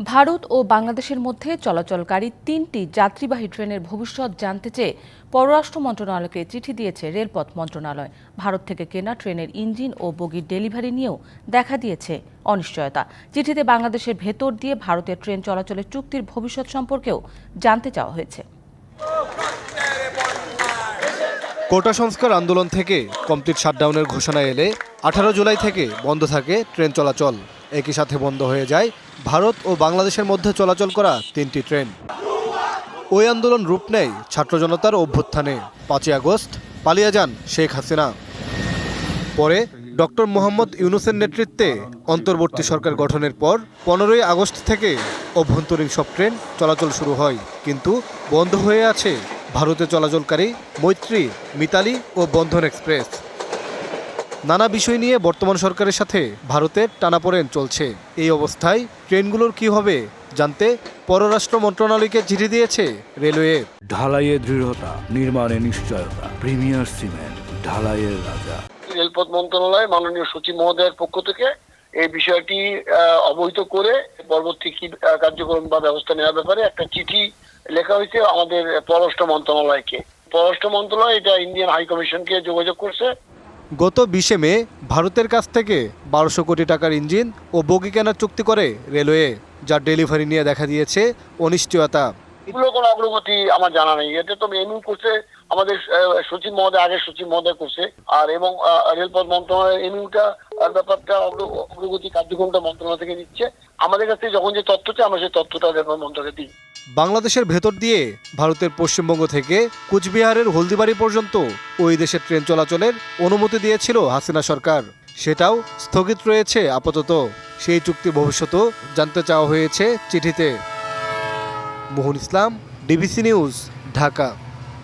ভারত ও বাংলাদেশের মধ্যে চলাচলকারী তিনটি যাত্রীবাহী ট্রেনের ভবিষ্যৎ জানতে চেয়ে পররাষ্ট্র মন্ত্রণালয়কে চিঠি দিয়েছে রেলপথ মন্ত্রণালয়। ভারত থেকে কেনা ট্রেনের ইঞ্জিন ও বগির ডেলিভারি নিয়েও দেখা দিয়েছে অনিশ্চয়তা। চিঠিতে বাংলাদেশের ভেতর দিয়ে ভারতের ট্রেন চলাচলের চুক্তির ভবিষ্যৎ সম্পর্কেও জানতে চাওয়া হয়েছে। কোটা সংস্কার আন্দোলন থেকে কমপ্লিট শাটডাউনের ঘোষণা এলে আঠারো জুলাই থেকে বন্ধ থাকে ট্রেন চলাচল। একই সাথে বন্ধ হয়ে যায়। ভারত ও বাংলাদেশের মধ্যে চলাচল করা তিনটি ট্রেন। ওই আন্দোলন রূপ নেয় ছাত্র জনতার অভ্যুত্থানে। পাঁচই আগস্ট, পালিয়ে যান শেখ হাসিনা। পরে ডক্টর মোহাম্মদ ইউনুসের নেতৃত্বে অন্তর্বর্তী সরকার গঠনের পর পনেরোই আগস্ট থেকে অভ্যন্তরীণ সব ট্রেন চলাচল শুরু হয়। কিন্তু বন্ধ হয়ে আছে ভারতে চলাচলকারী মৈত্রী, মিতালি ও বন্ধন এক্সপ্রেস। নানা বিষয় নিয়ে বর্তমান সরকারের সাথে ভারতের টানাপোড়েন চলছে। এই অবস্থায় ট্রেনগুলোর কি হবে জানতে পররাষ্ট্র মন্ত্রণালয়কে চিঠি দিয়েছে রেলওয়ে। ঢালাইয়ে দৃঢ়তা নির্মাণে নিশ্চয়তা প্রিমিয়ার সিমেন্ট ঢালাইয়ের রাজা। রেলপথ মন্ত্রণালয় মাননীয় সচিব মহোদয়ের পক্ষ থেকে এই বিষয়টি আহ, অবহিত করে পরবর্তী কি কার্যক্রম বা ব্যবস্থা নেওয়ার ব্যাপারে একটা চিঠি লেখা হয়েছে আমাদের পররাষ্ট্র মন্ত্রণালয়কে। পররাষ্ট্র মন্ত্রণালয় এটা ইন্ডিয়ান হাই কমিশনকে যোগাযোগ করছে। গত বিশে মে ভারতের কাছ থেকে বারোশো কোটি টাকার ইঞ্জিন ও বগি কেনার চুক্তি করে রেলওয়ে যার ডেলিভারি নিয়ে দেখা দিয়েছে অনিশ্চয়তা। এগুলো কোনো অগ্রগতি আমার জানা নেই। এতে তো এমনি করছে আমাদের সচিব মহোদয়, আগের সচিব মহোদয় করছে। আর এবং রেলপথ মন্ত্রণালয় এমনিটা ব্যাপারটা অগ্র- অগ্রগতি কার্যক্রমটা মন্ত্রণালয় থেকে নিচ্ছে। আমাদের কাছে যখন যে তথ্যটা, আমরা সেই তথ্যটা রেলপথ মন্ত্রণালয়কে দিই। বাংলাদেশের ভেতর দিয়ে ভারতের পশ্চিমবঙ্গ থেকে কুচবিহারের হলদিবাড়ি পর্যন্ত ওই দেশের ট্রেন চলাচলের অনুমতি দিয়েছিল হাসিনা সরকার। সেটাও স্থগিত রয়েছে আপাতত। সেই চুক্তির ভবিষ্যতও জানতে চাওয়া হয়েছে চিঠিতে। Mohan Islam, DBC news, Dhaka.